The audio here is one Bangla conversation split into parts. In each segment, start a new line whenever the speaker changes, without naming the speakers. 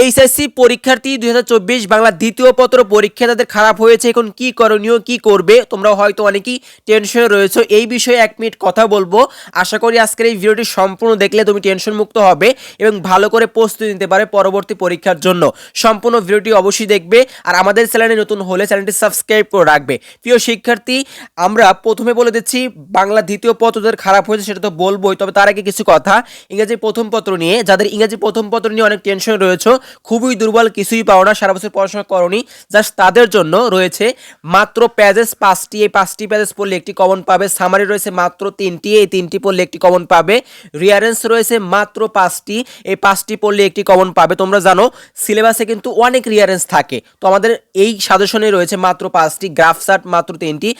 এইচএসসি পরীক্ষার্থী দুই হাজার চব্বিশ বাংলা দ্বিতীয় পত্র পরীক্ষা তাদের খারাপ হয়েছে, এখন কি করণীয়, কি করবে তোমরা হয়তো অনেকেই টেনশনে রয়েছো। এই বিষয়ে এক মিনিট কথা বলব। আশা করি আজকের এই ভিডিওটি সম্পূর্ণ দেখলে তুমি টেনশন মুক্ত হবে এবং ভালো করে প্রস্তুতি নিতে পারে পরবর্তী পরীক্ষার জন্য। সম্পূর্ণ ভিডিওটি অবশ্যই দেখবে আর আমাদের চ্যানেলে নতুন হলে চ্যানেলটি সাবস্ক্রাইব করে রাখবে। প্রিয় শিক্ষার্থী, আমরা প্রথমে বলে দিচ্ছি, বাংলা দ্বিতীয় পত্র যাদের খারাপ হয়েছে সেটা তো বলবোই, তবে তার আগে কিছু কথা। ইংরেজি প্রথম পত্র নিয়ে, যাদের ইংরেজি প্রথম পত্র নিয়ে অনেক টেনশন রয়েছে খুবই দুর্বল, কিছুই পাও না, সারা বছর পড়াশোনা করনি জাস্ট তাদের জন্য রয়েছে মাত্র প্যাজেস পাঁচটি, এই পাঁচটি প্যাজেস পড়লে একটি কমন পাবে সামারি রয়েছে মাত্র তিনটি, এই তিনটি পড়লে একটি কমন পাবে রিয়ারেন্স রয়েছে মাত্র পাঁচটি, এই পাঁচটি পড়লে একটি কমন পাবে, তোমরা জানো সিলেবাসে কিন্তু অনেক রিয়ারেন্স থাকে, তো আমাদের এই সাজেশনে রয়েছে মাত্র পাঁচটি গ্রাফ মাত্র তিনটি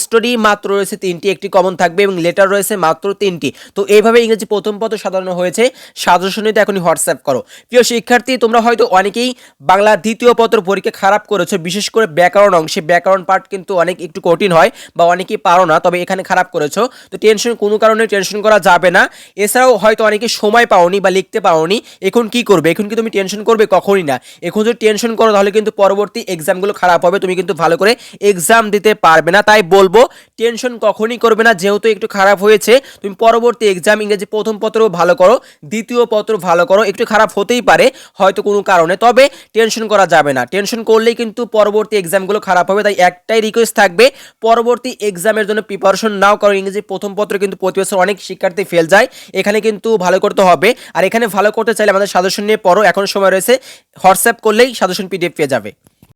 স্টোরি মাত্র রয়েছে তিনটি, একটি কমন থাকবে এবং লেটার রয়েছে মাত্র তিনটি, তো এইভাবে ইংরেজি প্রথম পত্র সাধারণ হয়েছে সাজেশনে এখনই হোয়াটসঅ্যাপ করো। প্রিয় শিক্ষার্থী তোমরা হয়তো অনেকেই বাংলা দ্বিতীয় পত্র পরীক্ষা খারাপ করেছ, বিশেষ করে ব্যাকরণ অংশে। ব্যাকরণ পার্ট কিন্তু অনেক একটু কঠিন হয় বা অনেকেই পারো না, তবে এখানে খারাপ করেছ। তো টেনশন কোনো কারণে টেনশন করা যাবে না। এছাড়াও হয়তো অনেকে সময় পাওনি বা লিখতে পাওনি এখন কি করবে? এখন কি তুমি টেনশন করবে? কখনই না। এখন যদি টেনশন করো, তাহলে কিন্তু পরবর্তী এক্সামগুলো খারাপ হবে। তুমি কিন্তু ভালো করে এক্সাম দিতে পারবে না। তাই বলব টেনশন কখনই করবে না, যেহেতু একটু খারাপ হয়েছে। তুমি পরবর্তী এক্সাম ইংরেজি প্রথম পত্র ভালো করো, দ্বিতীয় পত্র ভালো করো, একটু খারাপ হতেই পারে, হয়তো কোনো কারণে। তবে টেনশন করা যাবে না। টেনশন করলেই কিন্তু পরবর্তী এক্সামগুলো খারাপ হবে, তাই একটাই রিকোয়েস্ট থাকবে, পরবর্তী এক্সামের জন্য প্রিপারেশন নাও কারণ ইংরেজি প্রথম পত্র কিন্তু প্রতি বছর অনেক শিক্ষার্থী ফেল যায়, এখানে কিন্তু ভালো করতে হবে। আর এখানে ভালো করতে চাইলে আমাদের সাজেশন নিয়ে পড়ো, এখন সময় রয়েছে হোয়াটসঅ্যাপ করলেই সাজেশন পিডিএফ পেয়ে যাবে।